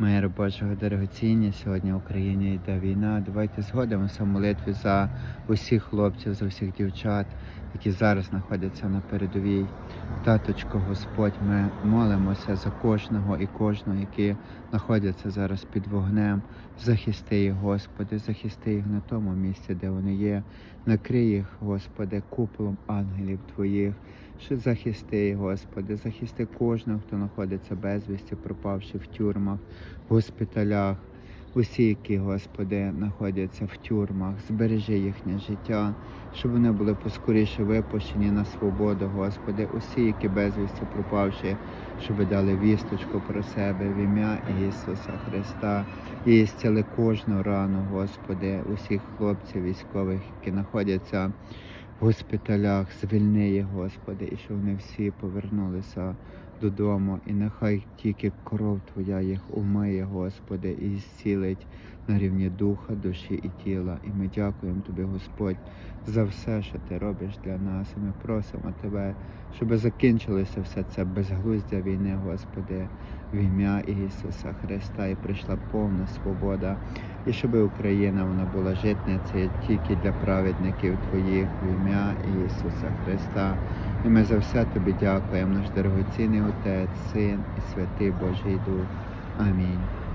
Мир Божого дорогоціння, сьогодні в Україні йде війна. Давайте згодимося в молитві за усіх хлопців, за усіх дівчат, які зараз знаходяться на передовій. Таточко, Господь, ми молимося за кожного і кожного, які знаходяться зараз під вогнем. Захисти їх, Господи, захисти їх на тому місці, де вони є. Накрий їх, Господи, куполом ангелів Твоїх. Що захисти, Господи, захисти кожного, хто знаходиться безвісті, пропавши в тюрмах, госпіталях, усі, які, Господи, знаходяться в тюрмах, збережи їхнє життя, щоб вони були поскоріше випущені на свободу, Господи, усі, які безвісті пропавши, щоб дали вісточку про себе в ім'я Ісуса Христа. І зціли кожну рану, Господи, усіх хлопців військових, які знаходяться госпіталях, звільни їх, Господи, і щоб вони всі повернулися додому, і нехай тільки кров Твоя їх умиє, Господи, і зцілить на рівні духа, душі і тіла. І ми дякуємо Тобі, Господь, за все, що Ти робиш для нас. І ми просимо Тебе, щоб закінчилося все це безглуздя війни, Господи, в ім'я Ісуса Христа, і прийшла повна свобода. І щоб Україна вона була житницею тільки для праведників Твоїх в ім'я Ісуса Христа. І ми за все Тобі дякуємо, наш дорогоцінний Отець, Син і Святий Божий Дух. Амінь.